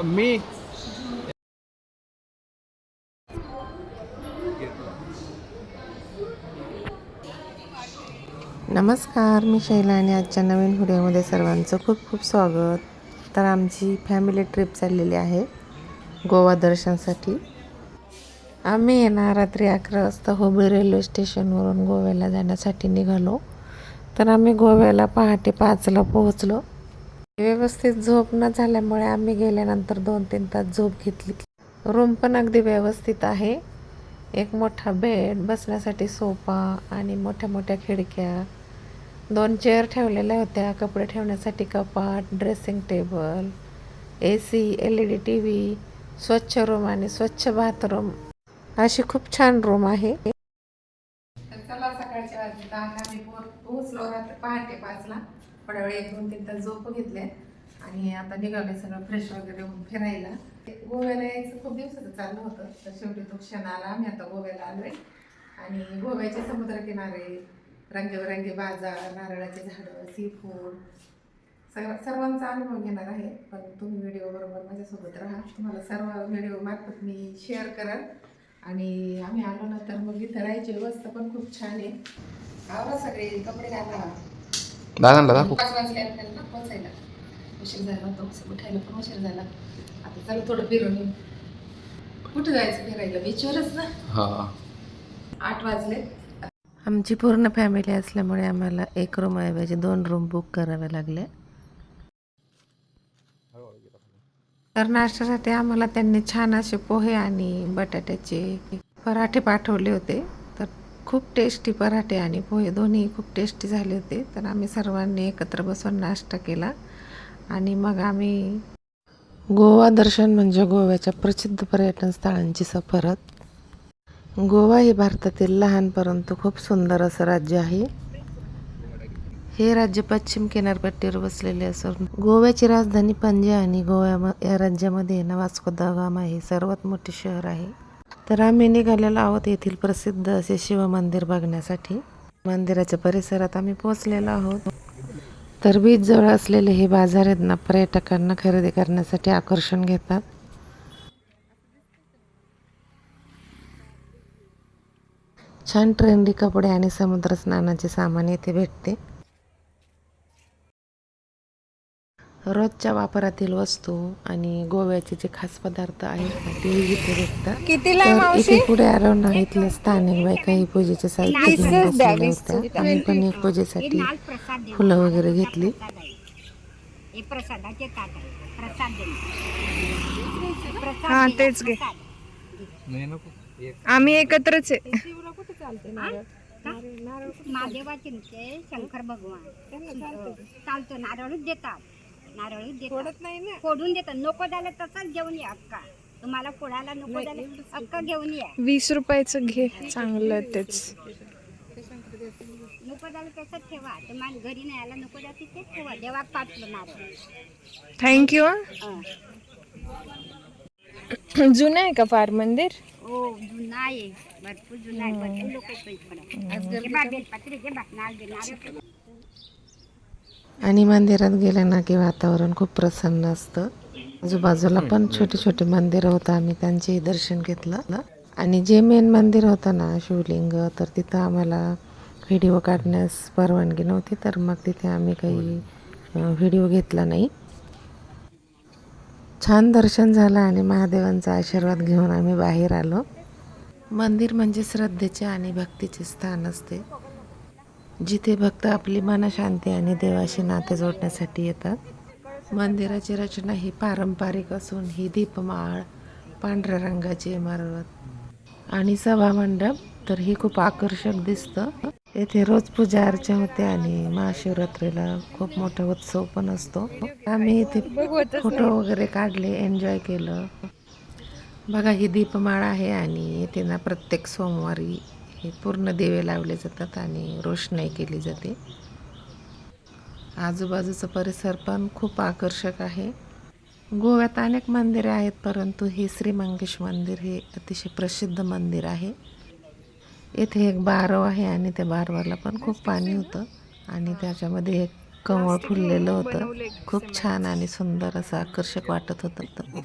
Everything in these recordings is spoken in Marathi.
मी नमस्कार मी शैला आणि आजच्या नवीन व्हिडिओमध्ये सर्वांचं खूप खूप स्वागत. तर आमची फॅमिली ट्रिप चाललेली आहे गोवा दर्शनसाठी. आम्ही येणार रात्री अकरा वाजता हुबळी रेल्वे स्टेशनवरून गोव्याला जाण्यासाठी निघालो. तर आम्ही गोव्याला पहाटे पाचला पोहोचलो. व्यवस्थित झोप न झाल्यामुळे आम्ही गेल्यानंतर दोन तीन तास झोप घेतली. रूम पण अगदी व्यवस्थित आहे. एक मोठा बेड बसण्यासाठी सोफा आणि मोठ्या मोठ्या खिडक्या. दोन चेअर ठेवलेल्या होत्या. कपडे ठेवण्यासाठी कपाट dressing table A C L E D T V स्वच्छ रूम आणि स्वच्छ बाथरूम. अशी खूप छान रूम आहे. चला सकाळच्या पोहोचलो पहाटे पाचला. थोड्या वेळ एक दोन तीन तास झोप घेतले आणि आता निघाले सगळं फ्रेश वगैरे होऊन फिरायला. गोव्याला यायचं खूप दिवसाचं चाललं होतं तर शेवटी तो क्षण आला. आम्ही आता गोव्याला आलोय. आणि गोव्याचे समुद्रकिनारे रंगीबेरंगी बाजार नारळाचे झाडं सी फूड सगळं सर्वांचा अनुभव घेणार आहे. पण तुम्ही व्हिडिओ बरोबर माझ्यासोबत राहा. तुम्हाला सर्व व्हिडिओ मार्फत मी शेअर कराल. आणि आम्ही आलो ना तर मग इथं राहायची व्यवस्था पण खूप छान आहे. आवरा सगळे कपडे घाला. दादांना दाखव पाच वाजले आपल्याला ना पोचायला उशीर झाला होता उठायला पण उशीर झाला. आता चला थोडं फिरून येऊ. कुठं जायचं फिरायला? बीचवरच ना? हा. आठ वाजले. आमची पूर्ण फॅमिली असल्यामुळे आम्हाला एक रूम ऐवजी दोन रूम बुक करावे लागले. तर नाश्त्यासाठी आम्हाला त्यांनी छान असे पोहे आणि बटाट्याचे पराठे पाठवले होते. खूप टेस्टी पराठे आणि पोहे दोन्ही खूप टेस्टी झाले होते. तर आम्ही सर्वांनी एकत्र बसून नाश्ता केला. आणि मग आम्ही गोवा दर्शन म्हणजे गोव्याच्या प्रसिद्ध पर्यटन स्थळांची सफरत. गोवा हे भारतातील लहान परंतु खूप सुंदर असं राज्य आहे. हे राज्य पश्चिम किनारपट्टीवर वसलेले असून गोव्याची राजधानी पणजी आणि गोव्या या राज्यामध्ये ना वास्को दा गामा हे सर्वात मोठे शहर आहे. तर आम्ही निघालेलो आहोत येथील प्रसिद्ध असे शिवमंदिर बघण्यासाठी. मंदिराच्या परिसरात आम्ही पोहोचलेलो आहोत. तर बीच जवळ असलेले हे बाजार आहेत ना पर्यटकांना खरेदी करण्यासाठी आकर्षण घेतात. छान ट्रेंडी कपडे आणि समुद्र स्नानाचे सामान येथे भेटते. रोजच्या वापरातील वस्तू आणि गोव्याचे जे खास पदार्थ आहेत ना ते इथे भेटतात. तर इथे पुढे ना इथले स्थानिक बायका ही पूजेचे साहित्य घेऊन बसलेल्या होत्या आम्ही पण एक पूजेसाठी फुलं वगैरे घेतली. हे हा तेच घे. आम्ही एकत्रच आहे. महादेवाचे ते शंकर भगवान. चालतो नारळच देतात. नारळच देतात. नाही ना? फोडून देतात. नको झालं तसंच घेऊन या अक्का. तुम्हाला फोडायला नको झालं अक्का घेऊन या. वीस रुपयाचं घे चांगलं तेच. नको झालं तसंच ठेवा. तुम्हाला घरी नाही आला नको जाते ते ठेवा. देवा पाठलं नारळ. थँक्यू हं. जुनं आहे का फार मंदिर? हो जुना आहे. भरपूर जुना आहे. भरपूर लोक येतात बा बेलपत्री घे बा नारळ दे नारळ. आणि मंदिरात गेलं ना की वातावरण खूप प्रसन्न असतं. आजूबाजूला पण छोटे छोटे मंदिरं होतं आम्ही त्यांचेही दर्शन घेतलं. आणि जे मेन मंदिर होतं ना शिवलिंग तर तिथं आम्हाला व्हिडिओ काढण्यास परवानगी नव्हती तर मग तिथे आम्ही काही व्हिडिओ घेतला नाही. छान दर्शन झालं आणि महादेवांचा आशीर्वाद घेऊन आम्ही बाहेर आलो. मंदिर म्हणजे श्रद्धेचे आणि भक्तीचे स्थान असते. जिथे भक्त आपली मनशांती आणि देवाशी नाते जोडण्यासाठी येतात. मंदिराची रचना ही पारंपरिक असून ही दीपमाळ पांढऱ्या रंगाची इमारत आणि सभामंडप तर ही खूप आकर्षक दिसतं. येथे रोज पूजा अर्चा होते आणि महाशिवरात्रीला खूप मोठा उत्सव पण असतो. आम्ही इथे फोटो वगैरे काढले एन्जॉय केलं. बघा ही दीपमाळ आहे आणि येथे ना प्रत्येक सोमवारी. हे पूर्ण दिवे लावले जातात आणि रोषणाई केली जाते. आजूबाजूचा परिसर पण खूप आकर्षक आहे. गोव्यात अनेक मंदिरे आहेत परंतु हे श्री मंगेश मंदिर हे अतिशय प्रसिद्ध मंदिर आहे. येथे एक बारव आहे आणि त्या बारवाला पण खूप पाणी होतं आणि त्याच्यामध्ये एक कमळ फुललेलं होतं. खूप छान आणि सुंदर असं आकर्षक वाटत होतं.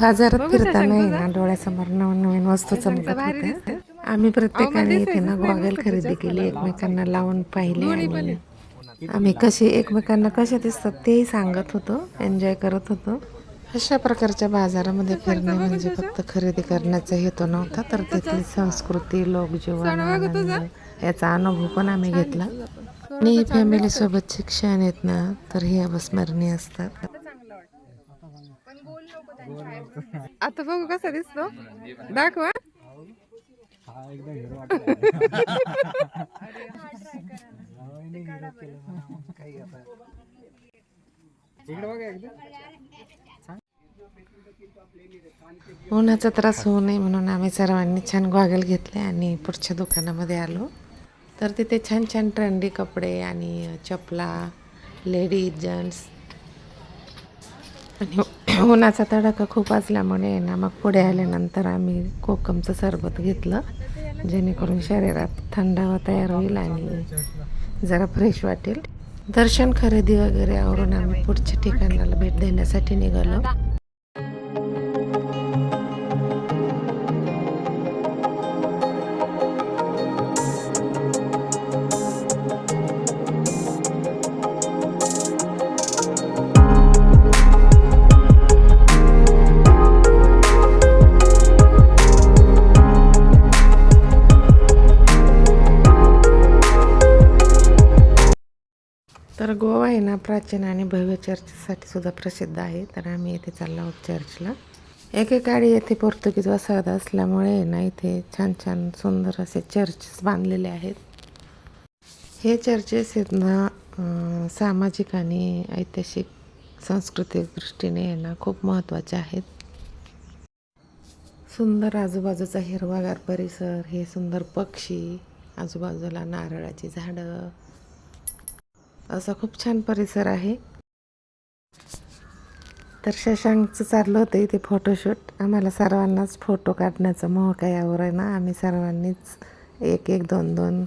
बाजारात फिरताना डोळ्यासमोर नवीन नवीन वस्तू चमकत होत्या. आम्ही प्रत्येकाने इथे ना गॉगल खरेदी केली एकमेकांना लावून पाहिले आम्ही कसे एकमेकांना कसे दिसतात तेही सांगत होतो एन्जॉय करत होतो. अशा प्रकारच्या बाजारामध्ये फिरणे म्हणजे फक्त खरेदी करण्याचा हेतू नव्हता तर तिथली संस्कृती लोकजीवन याचा अनुभव पण आम्ही घेतला. आणि फॅमिली सोबतचे क्षण आहेत ना तर हे अविस्मरणीय असतात. आता बघू कसा दिसतो. दाखवा. उन्हाचा त्रास होऊ नये म्हणून आम्ही सर्वांनी छान गॉगल घेतले आणि पुढच्या दुकानामध्ये आलो. तर तिथे छान छान ट्रेंडी कपडे आणि चपला लेडीज जेंट्स आणि उन्हाचा तडाखा खूप असल्यामुळे ना मग पुढे आल्यानंतर आम्ही कोकमचं सरबत घेतलं. जेणेकरून शरीरात थंडावा तयार होईल आणि जरा फ्रेश वाटेल. दर्शन खरेदी वगैरे आवरून आम्ही पुढच्या ठिकाणाला भेट देण्यासाठी निघालो. आहे ना प्राचीन आणि भव्य चर्चसाठी सुद्धा प्रसिद्ध आहे. तर आम्ही इथे चाललो आहोत चर्चला. एकेकाळी येथे पोर्तुगीज वसाहत असल्यामुळे ना इथे छान छान सुंदर असे चर्चेस बांधलेले आहेत. हे चर्चेस आहेत ना सामाजिक आणि ऐतिहासिक सांस्कृतिक दृष्टीने ना खूप महत्त्वाचे आहेत. सुंदर आजूबाजूचा हिरवागार परिसर हे सुंदर पक्षी आजूबाजूला नारळाची झाडं असा खूप छान परिसर आहे. तर शशांकचं चाललं होतं इथे फोटोशूट आम्हाला सर्वांनाच फोटो काढण्याचा मोह यावर आहे ना. आम्ही सर्वांनीच एक एक दोन दोन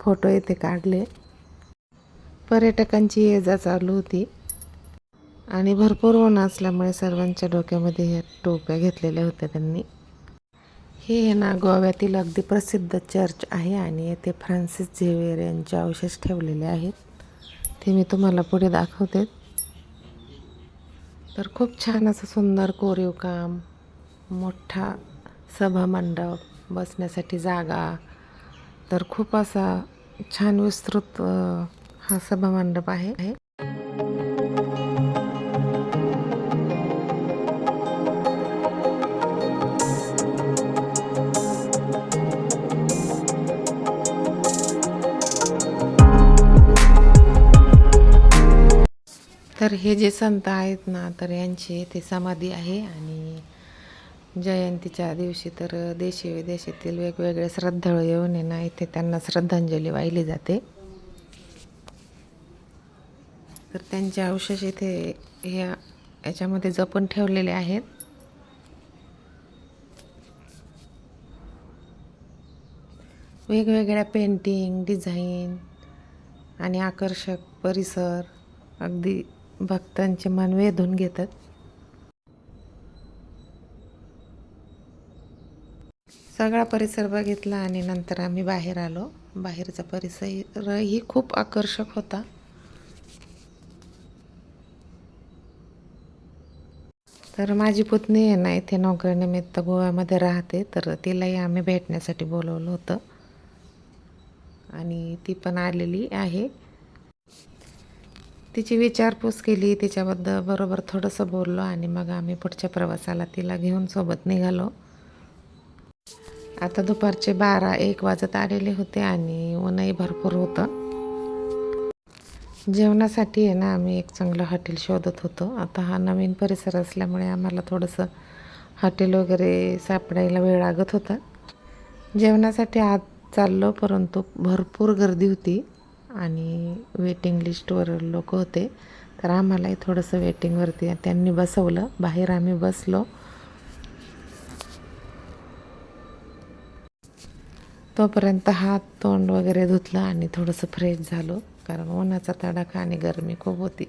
फोटो इथे काढले. पर्यटकांची ये जा चालू होती. आणि भरपूर ऊन असल्यामुळे सर्वांच्या डोक्यामध्ये ह्या टोप्या घेतलेल्या होत्या त्यांनी. हे ना गोव्यातील अगदी प्रसिद्ध चर्च आहे आणि येथे फ्रान्सिस झेवियर यांचे अवशेष ठेवलेले आहेत. ते मी तुम्हाला पुढे दाखवते तर खूप छान असं सुंदर कोरीव काम मोठा सभामंडप बसण्यासाठी जागा. तर खूप असा छान विस्तृत हा सभामंडप आहे. तर हे जे संत आहेत ना तर यांची ते समाधी आहे आणि जयंतीच्या दिवशी तर देशी विदेशातील वेगवेगळे श्रद्धाळू येऊन ना इथे त्यांना श्रद्धांजली वाहिली जाते. तर त्यांचे अवशेष इथे ह्या याच्यामध्ये जपून ठेवलेले आहेत. वेगवेगळ्या पेंटिंग डिझाईन आणि आकर्षक परिसर अगदी भक्तांचे मन वेधून घेतात. सगळा परिसर बघितला आणि नंतर आम्ही बाहेर आलो. बाहेरचा परिसरही खूप आकर्षक होता. तर माझी पुतणी आहे ना इथे नोकरीनिमित्त गोव्यामध्ये राहते. तर तिलाही आम्ही भेटण्यासाठी बोलवलं होतं. आणि ती पण आलेली आहे. तिची विचारपूस केली तिच्याबद्दल बरोबर थोडंसं बोललो आणि मग आम्ही पुढच्या प्रवासाला तिला घेऊन सोबत निघालो. आता दुपारचे बारा एक वाजत आलेले होते आणि ऊनही भरपूर होतं. जेवणासाठी आहे ना आम्ही एक चांगलं हॉटेल शोधत होतो. आता हा नवीन परिसर असल्यामुळे आम्हाला थोडंसं हॉटेल वगैरे सापडायला वेळ लागत होता. जेवणासाठी आत चाललो परंतु भरपूर गर्दी होती. आणि वेटिंग लिस्टवर लोक होते. तर आम्हालाही थोडंसं वेटिंगवरती त्यांनी बसवलं. बाहेर आम्ही बसलो. तोपर्यंत हात तोंड वगैरे धुतलं आणि थोडंसं फ्रेश झालो. कारण उन्हाचा तडाखा आणि गरमी खूप होती.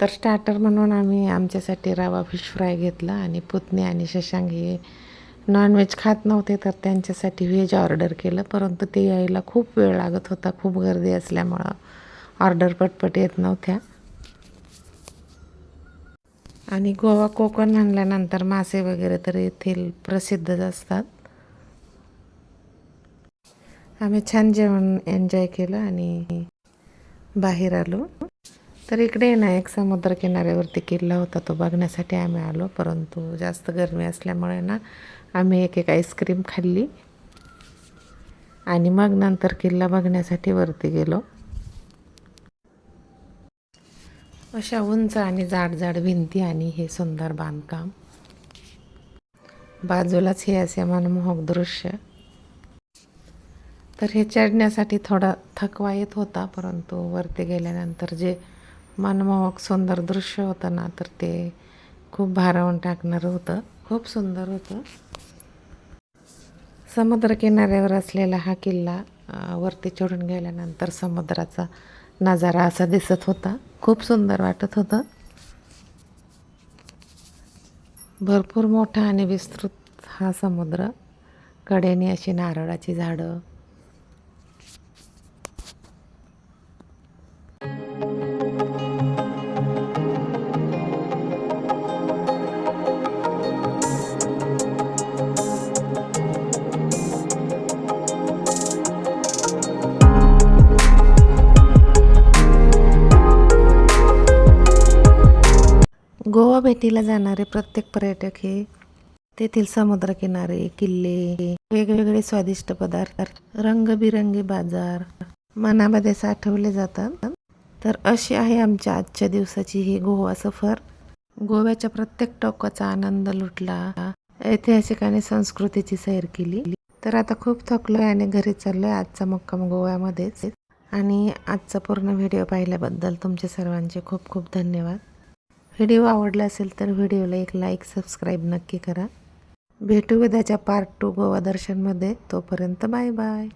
तर स्टार्टर म्हणून आम्ही आमच्यासाठी रवा फिश फ्राय घेतला आणि पुतणे आणि शशांक हे नॉनव्हेज खात नव्हते तर त्यांच्यासाठी व्हेज ऑर्डर केलं परंतु ते यायला खूप वेळ लागत होता खूप गर्दी असल्यामुळं. ऑर्डर पटपट येत नव्हत्या. आणि गोवा कोकण म्हणल्यानंतर मासे वगैरे तर येथील प्रसिद्धच असतात. आम्ही छान जेवण एन्जॉय केलं आणि बाहेर आलो. तर इकडे ना एक समुद्र किनाऱ्यावरती किल्ला होता तो बघण्यासाठी आम्ही आलो परंतु जास्त गरमी असल्यामुळे ना आम्ही एक एक आईस्क्रीम खाल्ली. आणि मग नंतर किल्ला बघण्यासाठी वरती गेलो. अशा उंच आणि जाड जाड भिंती आणि हे सुंदर बांधकाम. बाजूलाच हे असे मनमोहक दृश्य. तर हे चढण्यासाठी थोडा थकवा येत होता परंतु वरती गेल्यानंतर जे मनमोहक सुंदर दृश्य होतं ना तर ते खूप भारावून टाकणारं होतं. खूप सुंदर होतं. समुद्रकिनाऱ्यावर असलेला हा किल्ला वरती चढून गेल्यानंतर समुद्राचा नजारा असा दिसत होता. खूप सुंदर वाटत होतं. भरपूर मोठा आणि विस्तृत हा समुद्र. कडेने अशी नारळाची झाडं भेटीला जाणारे प्रत्येक पर्यटक हे तेथील समुद्रकिनारे किल्ले वेगवेगळे स्वादिष्ट पदार्थ रंगबिरंगी बाजार मनामध्ये साठवले जातात. तर अशी आहे आमच्या आजच्या दिवसाची ही गोवा सफर. गोव्याच्या प्रत्येक टोकाचा आनंद लुटला. ऐतिहासिक आणि संस्कृतीची सैर केली. तर आता खूप थकलोय आणि घरी चाललोय आजचा मुक्काम गोव्यामध्येच. आणि आजचा पूर्ण व्हिडिओ पाहिल्याबद्दल तुमचे सर्वांचे खूप खूप धन्यवाद. व्हिडिओ आवडला असेल तर व्हिडिओला एक लाईक सबस्क्राईब नक्की करा. भेटू उद्याच्या पार्ट टू गोवा दर्शनमध्ये. तोपर्यंत बाय बाय